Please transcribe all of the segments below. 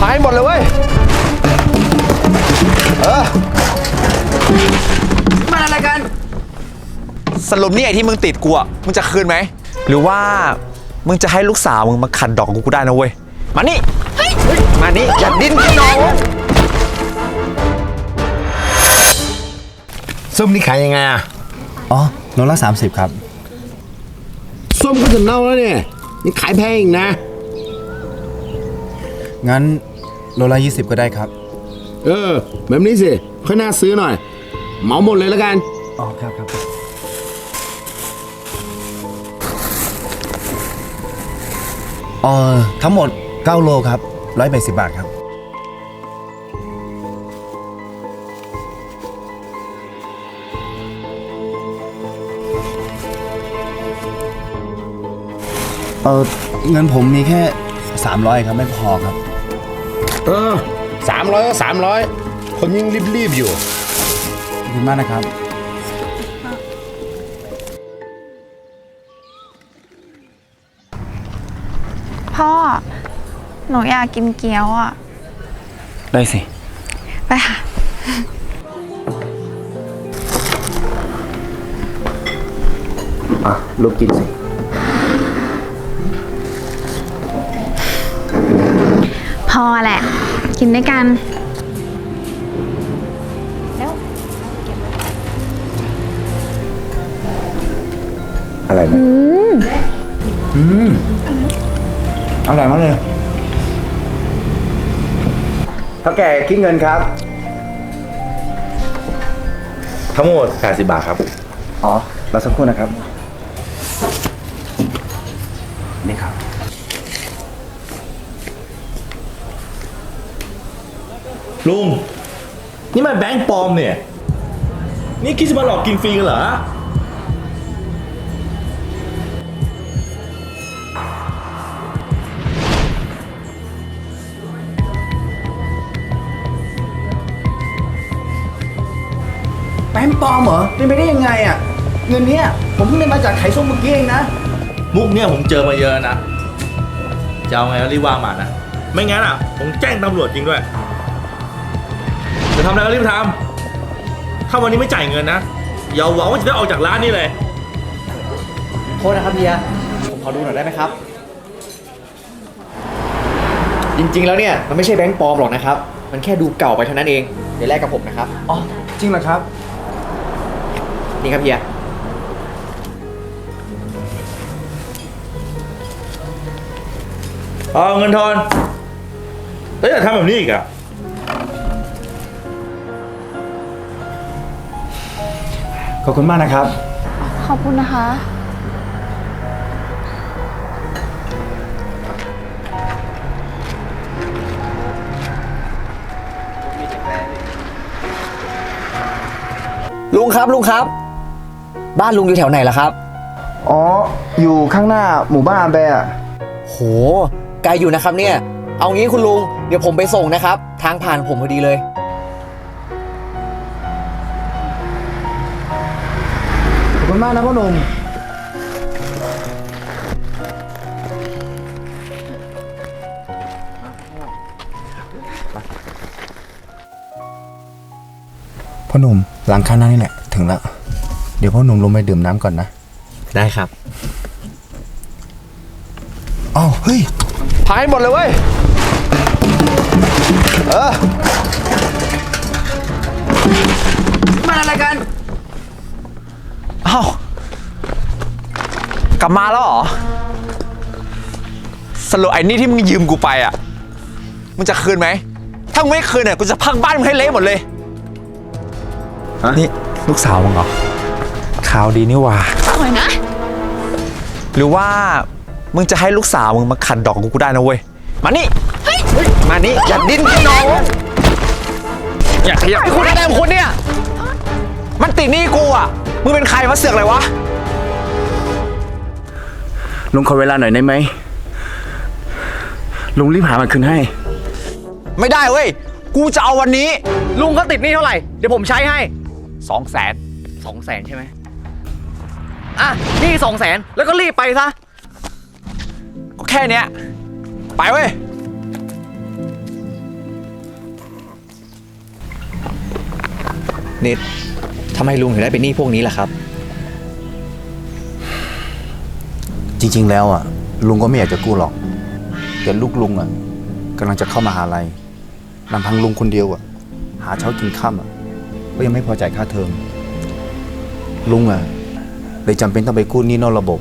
พังให้หมดเลยเว้ย เออ มันอะไรกัน สรุปนี่ไอ้ที่มึงติดกูอะมึงจะคืนไหม หรือว่ามึงจะให้ลูกสาวมึงมาขัดดอกกูได้นะเว้ย มานี่ มานี่ อย่าดิ้นพี่น้องส้มนี่ขายยังไงอะอ๋อโลละ30 ครับ ส้มก็จะเน่าแล้วเนี่ยนี่ขายแพงอีกนะ งั้น โลละ20 ก็ได้ครับ เออ แบบนี้สิค่อยน่าซื้อหน่อย เหมาหมดเลยแล้วกัน อ๋อครับครับ เออทั้งหมด 9 โลครับ 180 บาทครับ เออเงินผมมีแค่ 300 ครับ ไม่พอครับ เออสามร้อยก็สามร้อยคนยิ่งรีบๆอยู่ ขอบคุณมากนะครับ พ่อ หนูอยากกินเกี๊ยวอะ ได้สิ ไปค่ะ อะลูกกินสิ อแหละ กินด้วยกัน อะไรนะอืมอร่อยมากเลยเท่าแก่คิดเงินครับ ทั้งหมด 80 บาทครับ อ๋อรอสักครู่นะครับ นี่ครับ ลุง นี่มันแบงค์ปลอมเนี่ย นี่คิดจะมาหลอกกินฟรีกันเหรอ แป้งปลอมเหรอเป็นไปได้ยังไงอะ เงินเนี้ยผมเพิ่งได้มาจากไข่ส้มเมื่อกี้เองนะ มุกเนี่ยผมเจอมาเยอะนะ จะเอาไงก็รีบว่ามานะ ไม่งั้นอะ ผมแจ้งตำรวจจริงด้วย จะทำอะไรก็รีบทำถ้าวันนี้ไม่จ่ายเงินนะอย่าหวังว่าจะได้ออกจากร้านนี้เลย โทษนะครับเฮียผมขอดูหน่อยได้ไหมครับ จริงๆแล้วเนี่ยมันไม่ใช่แบงค์ปลอมหรอกนะครับ มันแค่ดูเก่าไปเท่านั้นเอง เดี๋ยวแลกกับผมนะครับ อ๋อ จริงเหรอครับ นี่ครับเฮีย เอาเงินทอนแล้วอย่าทำแบบนี้อีกอะ ขอบคุณมากนะครับ ขอบคุณนะคะ ลุงครับลุงครับ บ้านลุงอยู่แถวไหนล่ะครับ อ๋อ อยู่ข้างหน้าหมู่บ้านอาแบะโห ไกลอยู่นะครับเนี่ย เอางี้คุณลุง เดี๋ยวผมไปส่งนะครับ ทางผ่านผมพอดีเลย มากนะพ่อหนุ่มพ่อหนุ่มหลังข้างหน้านี่แหละถึงแล้ว เดี๋ยวพ่อหนุ่มลงไปดื่มน้ำก่อนนะ ได้ครับอ้าวเฮ้ยพังให้หมดเลยเว้ย เออ มันอะไรกันเอ้ากลับมาแล้วเหรอสรุปไอ้นี่ที่มึงยืมกูไปอะ มึงจะคืนไหม ถ้ามึงไม่คืนเนี่ยกูจะพังบ้านมึงให้เละหมดเลย นี่ลูกสาวมึงเหรอข่าวดีนี่หว่าสวยนะ หรือว่ามึงจะให้ลูกสาวมึงมาขัดดอกกูได้นะเว้ย มานี่มานี่อย่าดิ้นพี่น้องอย่าขยับไอ้คุณอะไรของคุณเนี่ยมัน ติดหนี้กูอะ มึงเป็นใครมาเสือกอะไรวะ ลุงขอเวลาหน่อยได้ไหม ลุงรีบหามันคืนให้ ไม่ได้เว้ย กูจะเอาวันนี้ลุงก็ติดหนี้เท่าไหร่ เดี๋ยวผมใช้ให้สองแสนสองแสนใช่ไหมอะนี่สองแสนแล้วก็รีบไปซะ ก็แค่เนี้ย ไปเว้ย นิด ทำไมลุงถึงได้เป็นหนี้พวกนี้ล่ะครับ จริง ๆ แล้วอะ ลุงก็ไม่อยากจะกู้หรอก แต่ลูกลุงอะกำลังจะเข้ามาหาลัยลำพังลุงคนเดียวอะ หาเช้ากินค่ำอะ ก็ยังไม่พอจ่ายค่าเทอม ลุงอะเลยจำเป็นต้องไปกู้หนี้นอกระบบ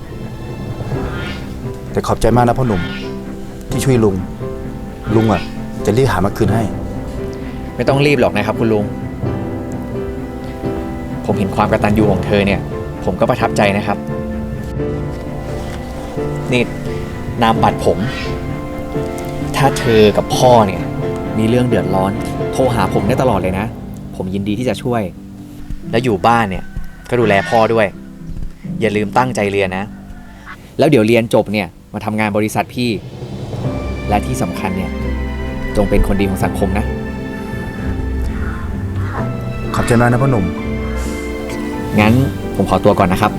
แต่ขอบใจมากนะพ่อหนุ่ม ที่ช่วยลุง ลุงอะ จะรีบหามาคืนให้ ไม่ต้องรีบหรอกนะครับคุณลุง ผมเห็นความกระตัญญูของเธอเนี่ย ผมก็ประทับใจนะครับ นี่นามบัตรผม ถ้าเธอกับพ่อเนี่ยมีเรื่องเดือดร้อน โทรหาผมได้ตลอดเลยนะ ผมยินดีที่จะช่วย แล้วอยู่บ้านเนี่ย ก็ดูแลพ่อด้วย อย่าลืมตั้งใจเรียนนะ แล้วเดี๋ยวเรียนจบเนี่ยมาทำงานบริษัทพี่ และที่สำคัญเนี่ย จงเป็นคนดีของสังคมนะ ขอบใจมากนะพ่อหนุ่ม งั้นผมขอตัวก่อนนะครับ